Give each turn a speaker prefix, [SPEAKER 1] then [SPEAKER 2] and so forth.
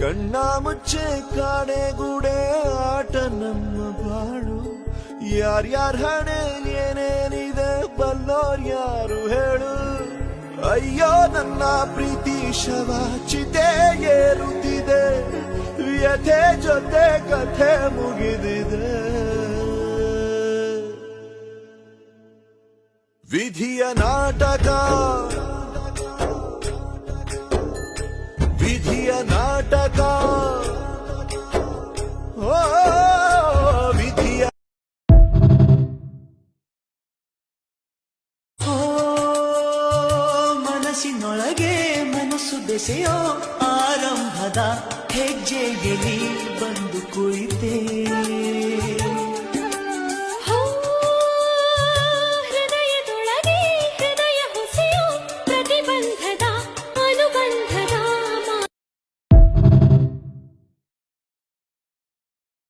[SPEAKER 1] ಕಣ್ಣ ಮುಚ್ಚೆ ಕಾಡೆಗೂಡೆ ಆಟ ನಮ್ಮ ಬಾಳು. ಯಾರ್ಯಾರ ಹಣೆ ಏನೇನಿದೆ ಬಲ್ಲೋರ್ ಯಾರು ಹೇಳು. ಅಯ್ಯೋ ನನ್ನ ಪ್ರೀತಿ ಶವ ಚಿತೆ ಏರುತ್ತಿದೆ. ವ್ಯಥೆ ಜೊತೆ ಕಥೆ ಮುಗಿದಿದೆ. ವಿಧಿಯ ನಾಟಕ. ವಿಧಿಯ ನಾಟಕ.
[SPEAKER 2] ಮನಸ್ಸಿನೊಳಗೆ ಮನಸ್ಸು ಬೆಸೆಯೋ ಆರಂಭದ ಹೆಜ್ಜೆಯಲ್ಲಿ ಬಂದು